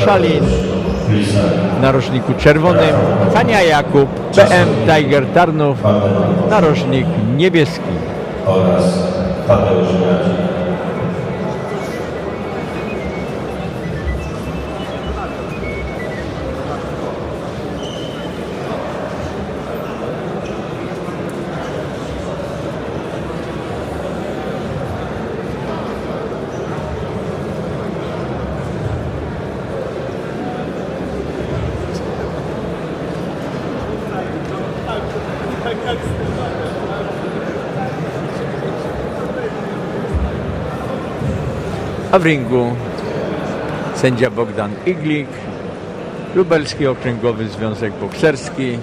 Koszalin, w narożniku czerwonym Hania Jakub, PM Tiger Tarnów, narożnik niebieski. oraz Tadeusz. A w ringu sędzia Bogdan Iglik, Lubelski Okręgowy Związek Bokserski.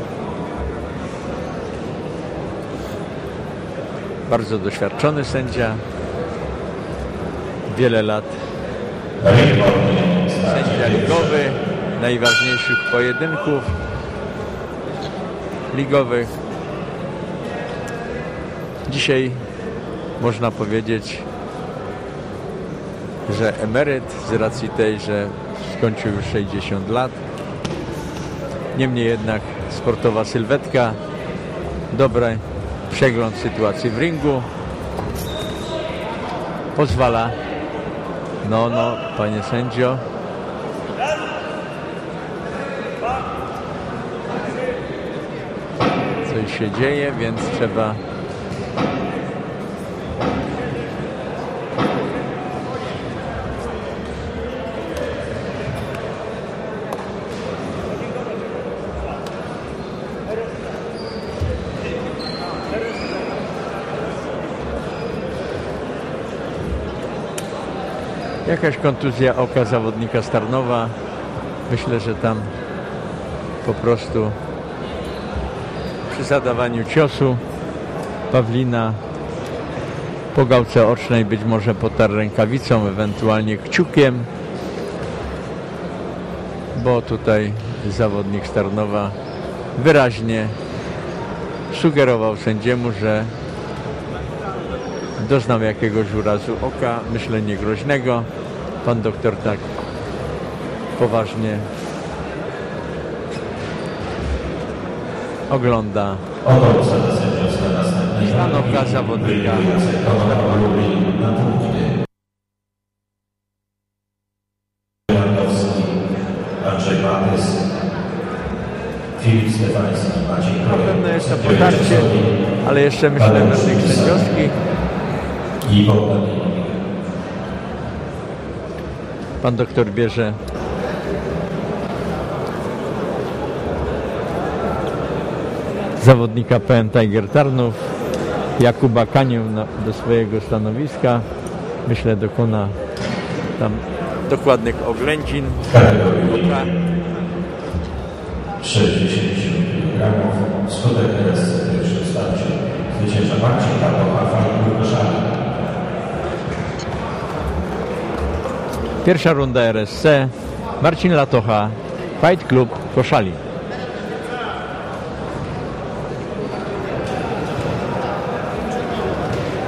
Bardzo doświadczony sędzia. Wiele lat sędzia ligowy, najważniejszych pojedynków ligowych. Dzisiaj można powiedzieć, że emeryt z racji tej, że skończył już 60 lat. Niemniej jednak sportowa sylwetka, dobry przegląd sytuacji w ringu pozwala. No, no, panie sędzio. Coś się dzieje, więc trzeba Jakaś kontuzja oka zawodnika Starnowa. Myślę, że tam po prostu przy zadawaniu ciosu Pawlina po gałce ocznej być może potarł rękawicą, ewentualnie kciukiem, bo tutaj zawodnik Starnowa wyraźnie sugerował sędziemu, że doznał jakiegoś urazu oka, myślę niegroźnego. Pan doktor tak poważnie ogląda stan oka zawodnika. Na pewno jest to potarcie, ale jeszcze myślę na tych sędziowskich. Pan doktor bierze zawodnika PN Tiger Tarnów, Jakuba Kanię do swojego stanowiska. Myślę dokona tam dokładnych oględzin. oka. 60 kg. Skutek RSC w pierwszym starciu. Zwycięża Marcin Tatowa, Fajnik Koszalin. Pierwsza runda RSC. Marcin Latocha, Fight Club Koszali.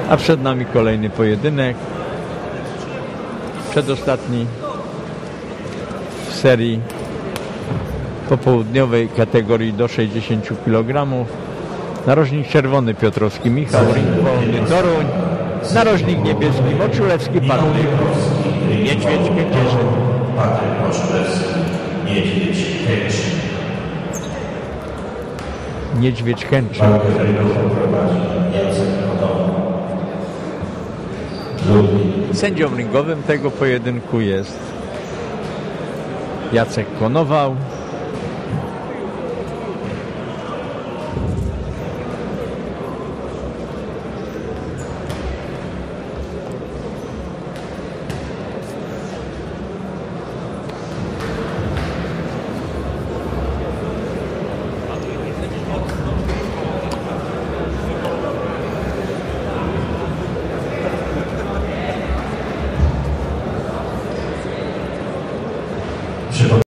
A przed nami kolejny pojedynek. Przedostatni w serii popołudniowej kategorii do 60 kg. Narożnik czerwony Piotrowski Michał, ring Toruń. Narożnik niebieski Moczulewski Patryk. Niedźwiedź Kędzierzyn. Patryk Moszulewski, Niedźwiedź Kęczyn. Niedźwiedź Kęczyn. Sędzią ringowym tego pojedynku jest Jacek Konował.